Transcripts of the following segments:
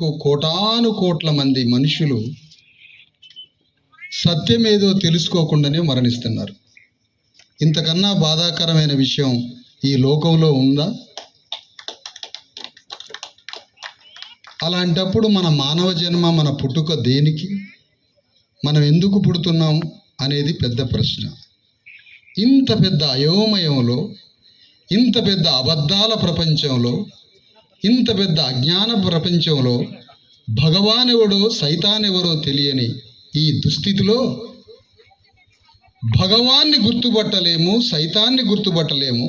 కోటాను కోట్ల మంది మనుషులు సత్యం ఏదో తెలుసుకోకుండానే మరణిస్తున్నారు. ఇంతకన్నా బాధాకరమైన విషయం ఈ లోకంలో ఉందా? అలాంటప్పుడు మన మానవ జన్మ మన పుట్టుక దేనికి? మనం ఎందుకు పుడుతున్నాం అనేది పెద్ద ప్రశ్న. ఇంత పెద్ద అయోమయంలో ఇంత పెద్ద అబద్ధాల ప్రపంచంలో ఇంత పెద్ద అజ్ఞాన ప్రపంచంలో భగవాన్ ఎవడో సైతాన్ ఎవరో తెలియని ఈ దుస్థితిలో భగవాన్ని గుర్తుపట్టలేము సైతాన్ని గుర్తుపట్టలేము.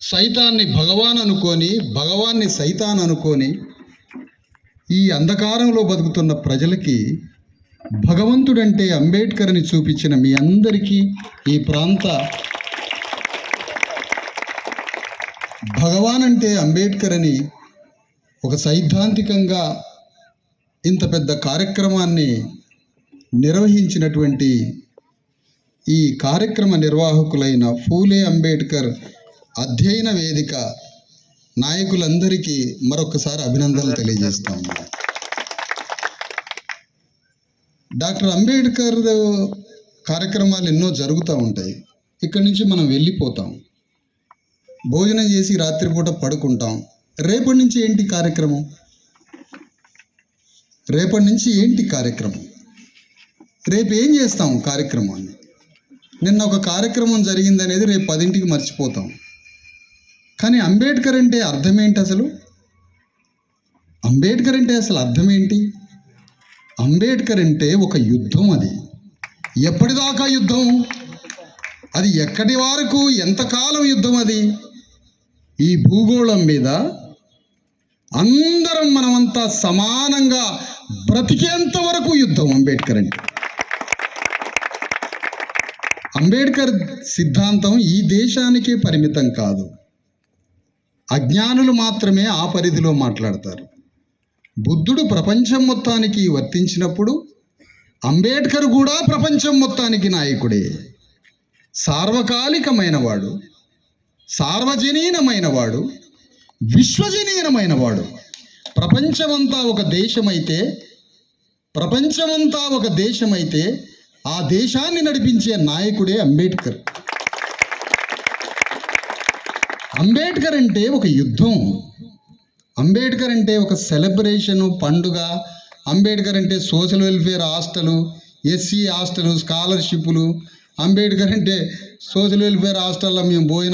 సైతాన్ని భగవాన్ అనుకొని భగవాన్ని సైతాన్ అనుకొని ఈ అంధకారంలో బతుకుతున్న ప్రజలకి భగవంతుడంటే అంబేద్కర్ని చూపించిన మీ అందరికీ ఈ ప్రాంత భగవాన్ అంటే అంబేద్కర్ అని ఒక సైద్ధాంతికంగా ఇంత పెద్ద కార్యక్రమాన్ని నిర్వహించినటువంటి ఈ కార్యక్రమ నిర్వాహకులైన ఫూలే అంబేద్కర్ అధ్యయన వేదిక నాయకులందరికీ మరొకసారి అభినందనలు తెలియజేస్తాం డాక్టర్ అంబేద్కర్ కార్యక్రమాలు ఎన్నో జరుగుతూ ఉంటాయి. ఇక్కడి నుంచి మనం వెళ్ళిపోతాం. భోజనం చేసి రాత్రిపూట పడుకుంటాం. రేపటి నుంచి ఏంటి కార్యక్రమం? రేపటి నుంచి ఏంటి కార్యక్రమం? రేపు ఏం చేస్తాం కార్యక్రమాన్ని? నిన్న ఒక కార్యక్రమం జరిగిందనేది రేపు పదింటికి మర్చిపోతాం. కానీ అంబేద్కర్ అంటే అర్థం ఏంటి అసలు? అంబేద్కర్ అంటే అసలు అర్థం ఏంటి అంబేద్కర్ అంటే ఒక యుద్ధం అది. ఎప్పటిదాకా యుద్ధం? అది ఎక్కడి వరకు ఎంతకాలం యుద్ధం అది? ఈ భూగోళం మీద అందరం మనమంతా సమానంగా బ్రతికేంత వరకు యుద్ధం అంబేద్కర్ అంటే. అంబేద్కర్ సిద్ధాంతం ఈ దేశానికే పరిమితం కాదు. అజ్ఞానులు మాత్రమే ఆ పరిధిలో మాట్లాడతారు. బుద్ధుడు ప్రపంచం మొత్తానికి వర్తించినప్పుడు అంబేద్కర్ కూడా ప్రపంచం మొత్తానికి నాయకుడే. సార్వకాలికమైన వాడు సార్వజనీనమైన వాడు విశ్వజనీనమైన వాడు ప్రపంచమంతా ఒక దేశమైతే ప్రపంచమంతా ఒక దేశమైతే ఆ దేశాన్ని నడిపించే నాయకుడే అంబేద్కర్ అంబేద్కర్ అంటే ఒక యుద్ధం. అంబేద్కర్ అంటే ఒక సెలబ్రేషను పండుగ. అంబేద్కర్ అంటే social welfare hostel SC hostel స్కాలర్షిప్లు అంబేద్కర్ అంటే సోషల్ వెల్ఫేర్ హాస్టల్లో మేము పోయిన.